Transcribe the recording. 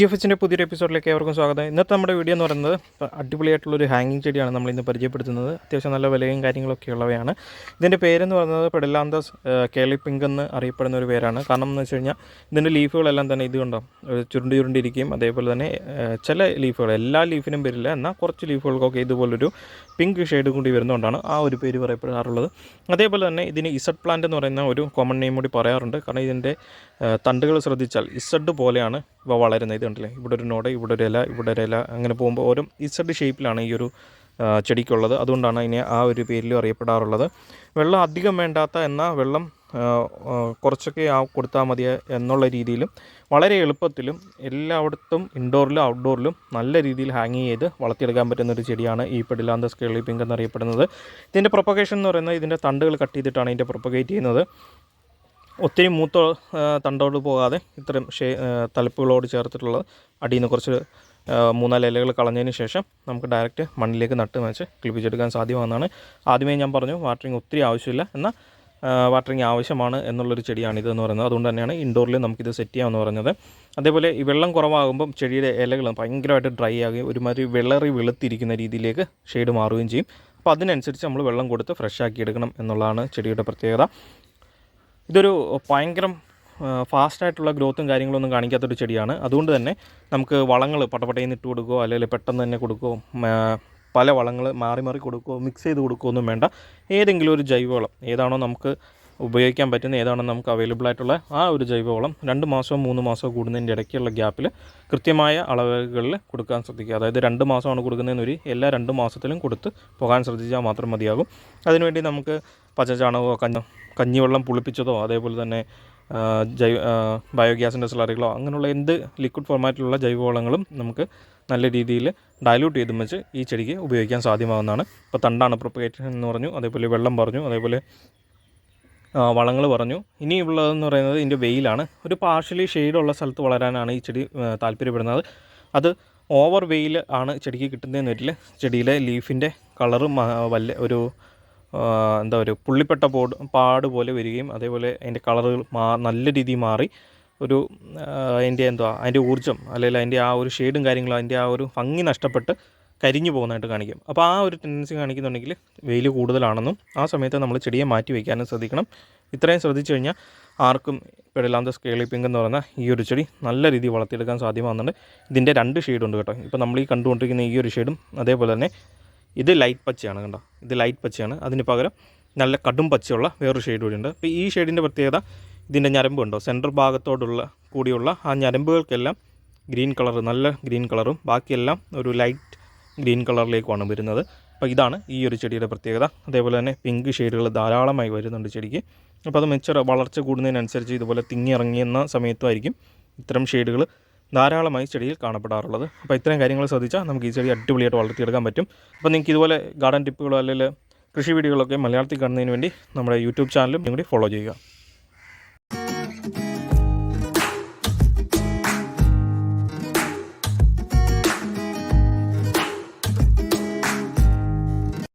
G F എച്ചിന്റെ പുതിയൊരു എപ്പിസോഡിലേക്ക് ഏവർക്കും സ്വാഗതം. ഇന്നത്തെ നമ്മുടെ വീഡിയോ എന്ന് പറയുന്നത് അടിപൊളിയായിട്ടുള്ള അടിപൊളിയായിട്ടുള്ളൊരു ഹാങ്ങിങ് ചെടിയാണ് നമ്മൾ ഇന്ന് പരിചയപ്പെടുത്തുന്നത്. അത്യാവശ്യം നല്ല വിലയും കാര്യങ്ങളൊക്കെ ഉള്ളവയാണ്. ഇതിന്റെ പേരെന്ന് പറയുന്നത് പെഡലാന്തസ് കേളി പിങ്ക് എന്ന് അറിയപ്പെടുന്ന ഒരു പേരാണ്. കാരണം എന്ന് വെച്ച് കഴിഞ്ഞാൽ ഇതിന്റെ ലീഫുകളെല്ലാം തന്നെ ഇത് കണ്ടോ? ചുരുണ്ടി ചുരുണ്ട് ചുരുണ്ടിരിക്കുകയും അതേപോലെ തന്നെ ചില ലീഫുകൾ എല്ലാ ലീഫിനും വരില്ല എന്നാൽ കുറച്ച് ലീഫുകൾക്കൊക്കെ ഇതുപോലൊരു പിങ്ക് ഷെയ്ഡ് കൂടി വരുന്നതുകൊണ്ടാണ് ആ ഒരു പേര് പറയപ്പെടാറുള്ളത്. അതേപോലെ തന്നെ ഇതിന് ഇസഡ് പ്ലാന്റ് എന്ന് പറയുന്ന ഒരു കോമൺ നെയിം കൂടി പറയാറുണ്ട്. കാരണം ഇതിന്റെ തണ്ടുകൾ ശ്രദ്ധിച്ചാൽ ഇസഡ് പോലെയാണ് ഇവ വളരുന്നത് ഇത് കണ്ടില്ലേ? ഇവിടെ ഒരു നോട് ഇവിടെ ഒരു ഇല ഇവിടെ ഒരു ഇല. അങ്ങനെ പോകുമ്പോൾ ഓരോ ഇസഡ് ഷേപ്പിലാണ് ഈ ഒരു ചെടിക്കുള്ളത്. അതുകൊണ്ടാണ് അതിനെ ആ ഒരു പേരിലും അറിയപ്പെടാറുള്ളത്. വെള്ളം അധികം വേണ്ടാത്ത എന്നാൽ വെള്ളം കുറച്ചൊക്കെ ആ കൊടുത്താൽ മതി എന്നുള്ള രീതിയിലും വളരെ എളുപ്പത്തിലും എല്ലായിടത്തും ഇൻഡോറിലും ഔട്ട്ഡോറിലും നല്ല രീതിയിൽ ഹാങ് ചെയ്ത് വളർത്തിയെടുക്കാൻ പറ്റുന്ന ഒരു ചെടിയാണ് ഈ പെഡിലാന്തസ് കേളി പിങ്ക് എന്നറിയപ്പെടുന്നത്. ഇതിന്റെ പ്രൊപ്പഗേഷൻ എന്ന് പറയുന്നത് ഇതിന്റെ തണ്ടുകൾ കട്ട് ചെയ്തിട്ടാണ് ഇതിന്റെ പ്രൊപ്പഗേറ്റ് ചെയ്യുന്നത്. ഒത്തിരി മൂത്ത തണ്ടോട് പോകാതെ ഇത്തരം ഷേ തലപ്പുകളോട് ചേർത്തിട്ടുള്ളത് അടിയിൽ നിന്ന് കുറച്ച് മൂന്നാൽ ഇലകൾ കളഞ്ഞതിന് ശേഷം നമുക്ക് ഡയറക്റ്റ് മണ്ണിലേക്ക് നട്ട് വെച്ച് കിളിപ്പിച്ചെടുക്കാൻ സാധ്യമാണെന്നാണ് ആദ്യമേ ഞാൻ പറഞ്ഞു. വാട്ടറിങ് ഒത്തിരി ആവശ്യമില്ല. എന്നാൽ വാട്ടറിങ് ആവശ്യമാണ് എന്നുള്ളൊരു ചെടിയാണ് ഇതെന്ന് പറയുന്നത്. അതുകൊണ്ട് തന്നെയാണ് ഇൻഡോറിൽ നമുക്കിത് സെറ്റ് ചെയ്യാമെന്ന് പറഞ്ഞത്. അതേപോലെ ഈ വെള്ളം കുറവാകുമ്പം ചെടിയുടെ ഇലകൾ ഭയങ്കരമായിട്ട് ഡ്രൈ ആകുകയും ഒരുമാതിരി വെള്ളറി വെളുത്തിരിക്കുന്ന രീതിയിലേക്ക് ഷെയ്ഡ് മാറുകയും ചെയ്യും. അപ്പോൾ അതിനനുസരിച്ച് നമ്മൾ വെള്ളം കൊടുത്ത് ഫ്രഷ് ആക്കി എടുക്കണം എന്നുള്ളതാണ് ചെടിയുടെ പ്രത്യേകത. ഇതൊരു ഭയങ്കരം ഫാസ്റ്റായിട്ടുള്ള ഗ്രോത്തും കാര്യങ്ങളൊന്നും കാണിക്കാത്തൊരു ചെടിയാണ്. അതുകൊണ്ട് തന്നെ നമുക്ക് വളങ്ങൾ പട്ടപ്പട്ടയിൽ നിന്ന് ഇട്ട് കൊടുക്കുകയോ അല്ലെങ്കിൽ പെട്ടെന്ന് തന്നെ കൊടുക്കുകയോ പല വളങ്ങൾ മാറി മാറി കൊടുക്കുകയോ മിക്സ് ചെയ്ത് കൊടുക്കുകയോ ഒന്നും വേണ്ട. ഏതെങ്കിലും ഒരു ജൈവവളം ഏതാണോ നമുക്ക് ഉപയോഗിക്കാൻ പറ്റുന്ന ഏതാണെന്ന് നമുക്ക് അവൈലബിൾ ആയിട്ടുള്ള ആ ഒരു ജൈവവളം രണ്ട് മാസമോ മൂന്ന് മാസമോ കൂടുന്നതിന്റെ ഇടയ്ക്കുള്ള ഗ്യാപ്പിൽ കൃത്യമായ അളവുകളിൽ കൊടുക്കാൻ ശ്രദ്ധിക്കുക. അതായത് രണ്ട് മാസമാണ് കൊടുക്കുന്നതെന്നൊരു എല്ലാ രണ്ട് മാസത്തിലും കൊടുത്ത് പോകാൻ ശ്രദ്ധിച്ചാൽ മാത്രം മതിയാകും. അതിനുവേണ്ടി നമുക്ക് പച്ചചാണകമോ കഞ്ഞ കഞ്ഞിവെള്ളം പുളിപ്പിച്ചതോ അതേപോലെ തന്നെ ജൈവ ബയോഗ്യാസിന്റെ സ്ലറികളോ അങ്ങനെയുള്ള എന്ത് ലിക്വിഡ് ഫോർമാറ്റിലുള്ള ജൈവവളങ്ങളും നമുക്ക് നല്ല രീതിയിൽ ഡയലൂട്ട് ചെയ്തും വെച്ച് ഈ ചെടിക്ക് ഉപയോഗിക്കാൻ സാധ്യമാകുന്നതാണ് ഇപ്പോൾ തണ്ടാണ് പ്രൊപ്പഗേഷൻ എന്ന് പറഞ്ഞു അതേപോലെ വെള്ളം പറഞ്ഞു അതേപോലെ വളങ്ങൾ പറഞ്ഞു ഇനി ഉള്ളതെന്ന് പറയുന്നത് ഇതിന്റെ വെയിലാണ്. ഒരു പാർഷ്യലി ഷെയ്ഡുള്ള സ്ഥലത്ത് വളരാനാണ് ഈ ചെടി താല്പര്യപ്പെടുന്നത്. അത് ഓവർ വെയിൽ ആണ് ചെടിക്ക് കിട്ടുന്നതെന്ന് വരില്ല. ചെടിയിലെ ലീഫിന്റെ കളറ് വല്ല ഒരു എന്താ പറയുക പുള്ളിപ്പെട്ട പോട് പാട് പോലെ വരികയും അതേപോലെ അതിന്റെ കളറുകൾ മാ നല്ല രീതിയിൽ മാറി. ഒരു അതിന്റെ എന്തുവാ അതിന്റെ ഊർജം അല്ലെങ്കിൽ അതിന്റെ ആ ഒരു ഷെയ്ഡും കാര്യങ്ങളും അതിന്റെ ആ ഒരു ഭംഗി നഷ്ടപ്പെട്ട് കരിഞ്ഞു പോകുന്നതായിട്ട് കാണിക്കും. അപ്പോൾ ആ ഒരു ടെൻഡൻസി കാണിക്കുന്നുണ്ടെങ്കിൽ വെയിൽ കൂടുതലാണെന്നും ആ സമയത്ത് നമ്മൾ ചെടിയെ മാറ്റി വയ്ക്കാനും ശ്രദ്ധിക്കണം. ഇത്രയും ശ്രദ്ധിച്ചു കഴിഞ്ഞാൽ ആർക്കും പെടലാന്ത സ്കേളി പിങ്ക് എന്ന് പറയുന്ന ഈ ഒരു ചെടി നല്ല രീതിയിൽ വളർത്തിയെടുക്കാൻ സാധ്യമാകുന്നുണ്ട്. ഇതിന്റെ രണ്ട് ഷെയ്ഡുണ്ട് കേട്ടോ. ഇപ്പോൾ നമ്മൾ ഈ കണ്ടുകൊണ്ടിരിക്കുന്ന ഈ ഒരു ഷെയ്ഡും അതേപോലെ തന്നെ ഇത് ലൈറ്റ് പച്ചയാണ് കണ്ടോ? ഇത് ലൈറ്റ് പച്ചയാണ്. അതിന് പകരം നല്ല കടും പച്ചയുള്ള വേറൊരു ഷെയ്ഡ് കൂടിയുണ്ട് അപ്പോൾ ഈ ഷെയ്ഡിന്റെ പ്രത്യേകത ഇതിന്റെ ഞരമ്പുണ്ടോ സെന്റർ ഭാഗത്തോടുള്ള കൂടിയുള്ള ആ ഞരമ്പുകൾക്കെല്ലാം ഗ്രീൻ കളർ നല്ല ഗ്രീൻ കളറും ബാക്കിയെല്ലാം ഒരു ലൈറ്റ് ഗ്രീൻ കളറിലേക്കുമാണ് വരുന്നത്. അപ്പോൾ ഇതാണ് ഈ ഒരു ചെടിയുടെ പ്രത്യേകത. അതേപോലെ തന്നെ പിങ്ക് ഷെയ്ഡുകൾ ധാരാളമായി വരുന്നുണ്ട് ചെടിക്ക്. അപ്പോൾ അത് മെച്ചർ വളർച്ച കൂടുന്നതിനനുസരിച്ച് ഇതുപോലെ തിങ്ങി ഇറങ്ങിയെന്ന സമയത്തുമായിരിക്കും ഇത്തരം ഷെയ്ഡുകൾ ധാരാളമായി ചെടിയിൽ കാണപ്പെടാറുള്ളത്. അപ്പോൾ ഇത്രയും കാര്യങ്ങൾ ശ്രദ്ധിച്ചാൽ നമുക്ക് ഈ ചെടി അടിപൊളിയായിട്ട് വളർത്തിയെടുക്കാൻ പറ്റും. അപ്പോൾ നിങ്ങൾക്ക് ഇതുപോലെ ഗാർഡൻ ടിപ്പുകളോ അല്ലെങ്കിൽ കൃഷി വീഡിയോകളൊക്കെ മലയാളത്തിൽ കാണുന്നതിന് വേണ്ടി നമ്മുടെ യൂട്യൂബ് ചാനലും കൂടി ഫോളോ ചെയ്യുക.